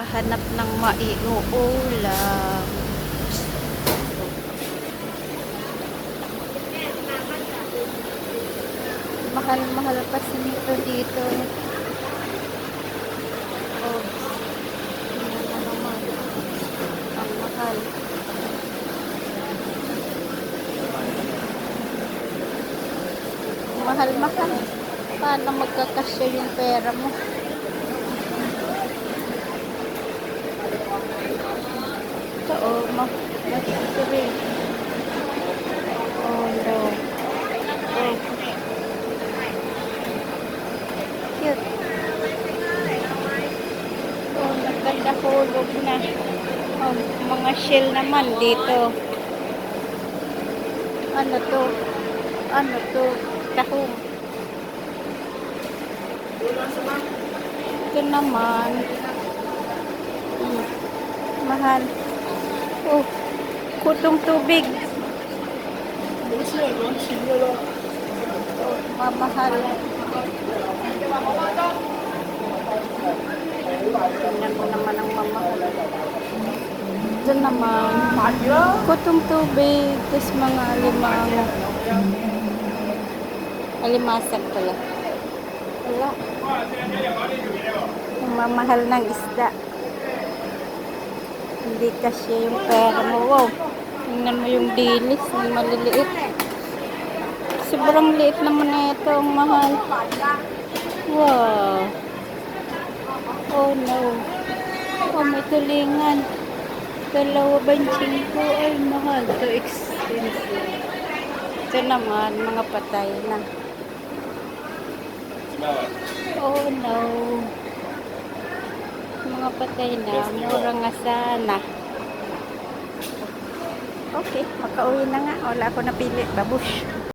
Naghahanap ng maiuulam. Mahal-mahal pa nito dito. Oh. Ang mahal. Mahal-mahal. Paano magkakasya yung pera mo? Ito, oh, ma mag-three. Oh, no. Oh. Cute. Oh, nagkanda hulog na. Oh, mga shell naman dito. Ano to? Ano to? Tahong. Ito naman. Hmm. Mahal. Oh, kutong tubig. Oh, mamahal. Tingnan mo naman ang mamahal. Ito naman. Kutong tubig. Tapos mga limang. Alimasag pala. Wala. Mamahal ng isda. Hindi kasi yung pera mo. Wow. Tingnan mo yung dilis. Ang maliliit. Sobrang liit naman na ito. Ang mahal. Wow. Oh no. Oh, may tulingan. Dalawa banching ko. Ay, mahal. So expensive. Ito naman, mga patay na. Oh no. Mga patay na. Mura nga sana. Okay, makauwi na nga. Wala ako napili. Babush.